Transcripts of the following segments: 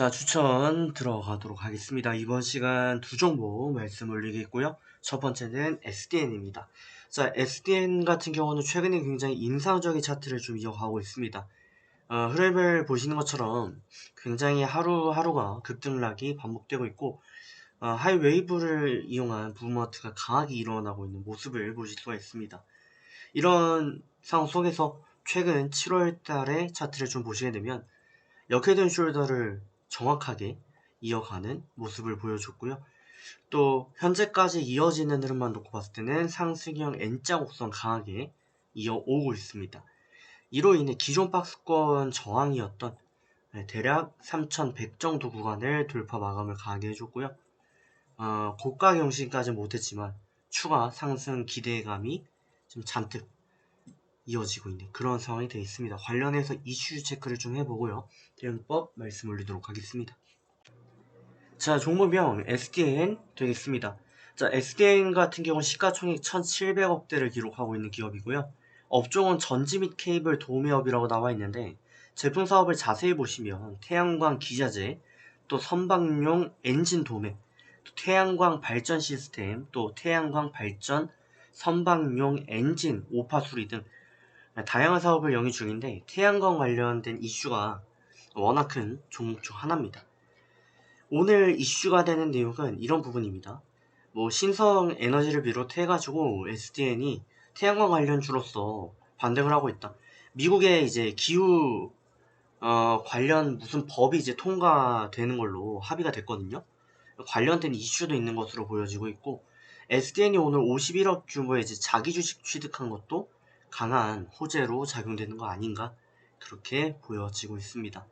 자, 추천 들어가도록 하겠습니다. 이번 시간 두 종목 말씀 올리겠고요. 첫 번째는 SDN입니다. 자, SDN 같은 경우는 최근에 굉장히 인상적인 차트를 좀 이어가고 있습니다. 어, 흐름을 보시는 것처럼 굉장히 하루하루가 급등락이 반복되고 있고 어, 하이 웨이브를 이용한 부모트가 강하게 일어나고 있는 모습을 보실 수가 있습니다. 이런 상황 속에서 최근 7월 달의 차트를 좀 보시게 되면 역헤드 숄더를 정확하게 이어가는 모습을 보여줬고요. 또 현재까지 이어지는 흐름만 놓고 봤을 때는 상승형 N자 곡선 강하게 이어오고 있습니다. 이로 인해 기존 박스권 저항이었던 네, 대략 3100 정도 구간을 돌파 마감을 강하게 해줬고요. 어, 고가 경신까지 못했지만 추가 상승 기대감이 좀 잔뜩 이어지고 있는 그런 상황이 되어 있습니다. 관련해서 이슈 체크를 좀 해보고요. 대응법 말씀 올리도록 하겠습니다. 자, 종목명 SDN 되겠습니다. 자, SDN 같은 경우는 시가총액 1,700억대를 기록하고 있는 기업이고요. 업종은 전지 및 케이블 도매업이라고 나와 있는데 제품 사업을 자세히 보시면 태양광 기자재, 또 선박용 엔진 도매, 또 태양광 발전 시스템, 또 태양광 발전 선박용 엔진 오파 수리 등 다양한 사업을 영위 중인데 태양광 관련된 이슈가 워낙 큰 종목 중 하나입니다. 오늘 이슈가 되는 내용은 이런 부분입니다. 뭐 신성 에너지를 비롯해 가지고 SDN이 태양광 관련주로서 반등을 하고 있다. 미국의 이제 기후 어, 관련 무슨 법이 이제 통과되는 걸로 합의가 됐거든요. 관련된 이슈도 있는 것으로 보여지고 있고 SDN이 오늘 51억 규모의 이제 자기 주식 취득한 것도 강한 호재로 작용되는 거 아닌가 그렇게 보여지고 있습니다.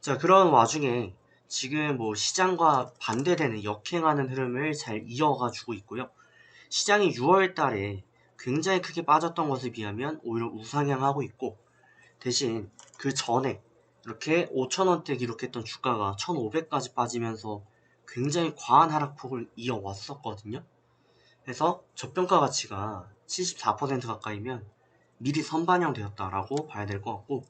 자 그런 와중에 지금 뭐 시장과 반대되는 역행하는 흐름을 잘 이어가주고 있고요. 시장이 6월 달에 굉장히 크게 빠졌던 것에 비하면 오히려 우상향하고 있고 대신 그 전에 이렇게 5천원대 기록했던 주가가 1,500까지 빠지면서 굉장히 과한 하락폭을 이어왔었거든요. 그래서 저평가 가치가 74% 가까이면 미리 선반영 되었다라고 봐야 될 것 같고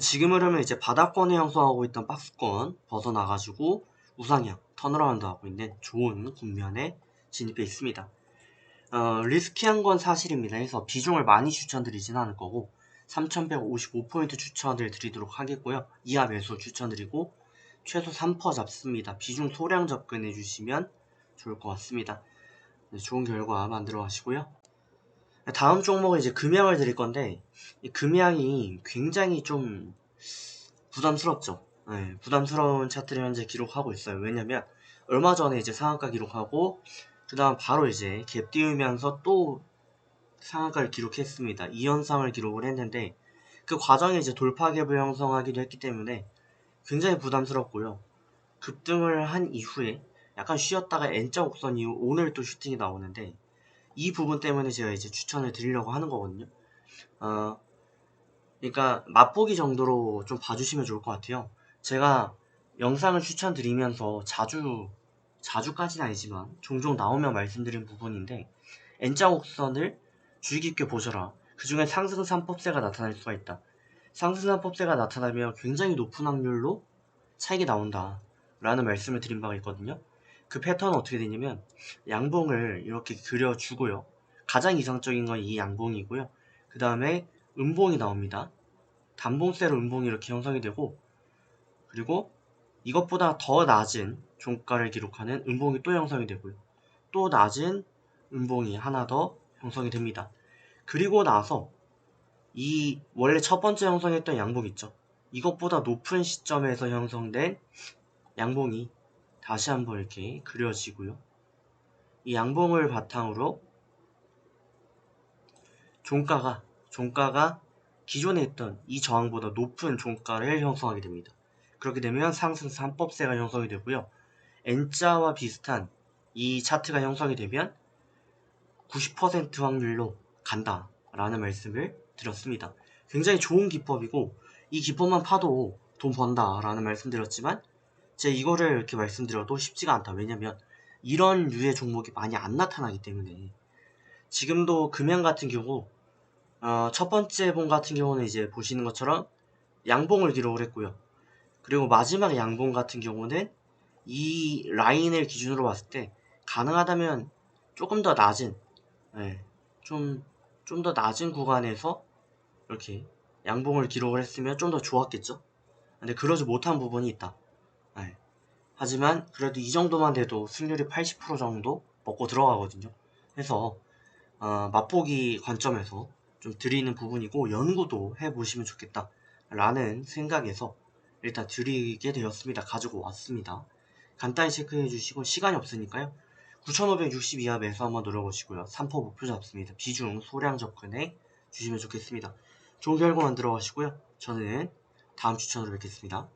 지금 흐름은 이제 바닥권에 형성하고 있던 박스권 벗어나가지고 우상향 턴어라운드 하고 있는 좋은 국면에 진입해 있습니다. 어, 리스키한 건 사실입니다. 해서 비중을 많이 추천드리진 않을 거고 3155포인트 추천을 드리도록 하겠고요. 이하 매수 추천드리고 최소 3% 잡습니다. 비중 소량 접근해 주시면 좋을 것 같습니다. 네, 좋은 결과 만들어 가시고요. 다음 종목은 이제 금양을 드릴 건데 이 금양이 굉장히 좀 부담스럽죠. 네, 부담스러운 차트를 현재 기록하고 있어요. 왜냐면 얼마 전에 이제 상한가 기록하고 그 다음 바로 이제 갭 띄우면서 또 상한가를 기록했습니다. 이 현상을 기록을 했는데 그 과정에 이제 돌파 갭을 형성하기도 했기 때문에 굉장히 부담스럽고요. 급등을 한 이후에 약간 쉬었다가 N자 곡선 이후 오늘 또 슈팅이 나오는데 이 부분 때문에 제가 이제 추천을 드리려고 하는 거거든요. 어, 그러니까 맛보기 정도로 좀 봐주시면 좋을 것 같아요. 제가 영상을 추천드리면서 자주 자주까지는 아니지만 종종 나오면 말씀드린 부분인데 N자 곡선을 주의 깊게 보셔라. 그 중에 상승 3법세가 나타날 수가 있다. 상승 3법세가 나타나면 굉장히 높은 확률로 차익이 나온다. 라는 말씀을 드린 바가 있거든요. 그 패턴은 어떻게 되냐면 양봉을 이렇게 그려주고요. 가장 이상적인 건 이 양봉이고요. 그 다음에 음봉이 나옵니다. 단봉세로 음봉이 이렇게 형성이 되고 그리고 이것보다 더 낮은 종가를 기록하는 음봉이 또 형성이 되고요. 또 낮은 음봉이 하나 더 형성이 됩니다. 그리고 나서 이 원래 첫 번째 형성했던 양봉 있죠. 이것보다 높은 시점에서 형성된 양봉이 다시 한번 이렇게 그려지고요. 이 양봉을 바탕으로 종가가 종가가 기존에 있던 이 저항보다 높은 종가를 형성하게 됩니다. 그렇게 되면 상승 3법세가 형성이 되고요. N자와 비슷한 이 차트가 형성이 되면 90% 확률로 간다 라는 말씀을 드렸습니다. 굉장히 좋은 기법이고 이 기법만 파도 돈 번다 라는 말씀 드렸지만 제가 이거를 이렇게 말씀드려도 쉽지가 않다. 왜냐면 이런 류의 종목이 많이 안 나타나기 때문에 지금도 금양 같은 경우 어, 첫 번째 봉 같은 경우는 이제 보시는 것처럼 양봉을 기록을 했고요. 그리고 마지막 양봉 같은 경우는 이 라인을 기준으로 봤을 때 가능하다면 조금 더 낮은 예, 좀좀 더 낮은 구간에서 이렇게 양봉을 기록을 했으면 좀 더 좋았겠죠. 근데 그러지 못한 부분이 있다. 예. 하지만 그래도 이 정도만 돼도 승률이 80% 정도 먹고 들어가거든요. 그래서 어, 맛보기 관점에서 좀 드리는 부분이고 연구도 해보시면 좋겠다 라는 생각에서 일단 드리게 되었습니다. 가지고 왔습니다. 간단히 체크해 주시고 시간이 없으니까요. 9560 이하 매수 한번 노려보시고요. 3포 목표 잡습니다. 비중 소량 접근해 주시면 좋겠습니다. 좋은 결과 만들어 가시고요. 저는 다음 추천으로 뵙겠습니다.